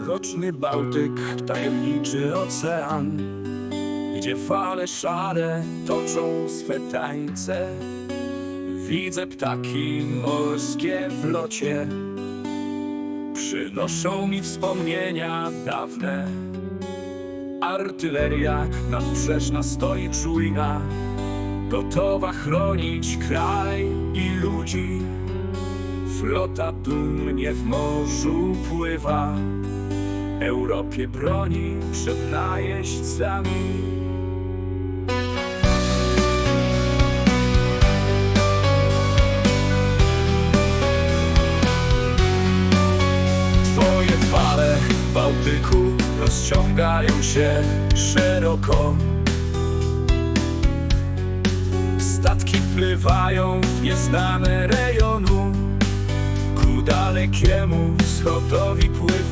Mroczny Bałtyk, tajemniczy ocean Gdzie fale szare toczą swe tańce. Widzę ptaki morskie w locie Przynoszą mi wspomnienia dawne. Artyleria nadbrzeżna stoi czujna Gotowa chronić kraj i ludzi. Flota dumnie w morzu pływa Europie broni przed najeźdźcami. Twoje fale w Bałtyku rozciągają się szeroko. Statki pływają w nieznane rejonu. Ku dalekiemu wschodowi pływają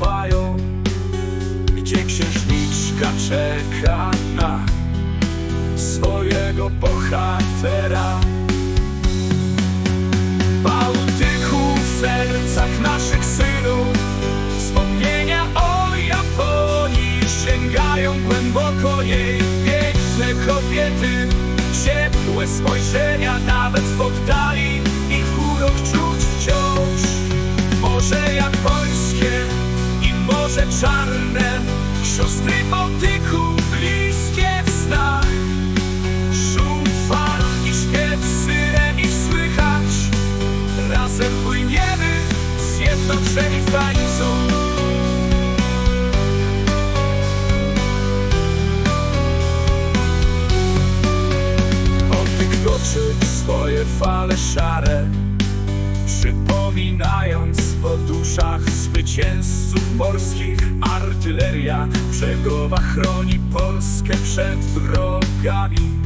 czeka na swojego bohatera. Bałtyku w sercach naszych synów Wspomnienia o Japonii sięgają głęboko jej Piękne kobiety, ciepłe spojrzenia Nawet w oddali ich urok czuć wciąż. Morze japońskie i morze czarne Siostry Bałtyku bliskie w snach fal i słychać. Razem płyniemy zjednoczeni toczy swoje fale szare Przypominając o duszach zwycięzców morskich Artyleria brzegowa chroni Polskę przed wrogami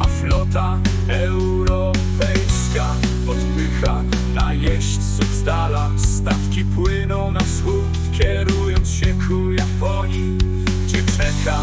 a flota europejska odpycha najeźdźców z dala. Statki płyną na wschód, kierując się ku Japonii, gdzie czeka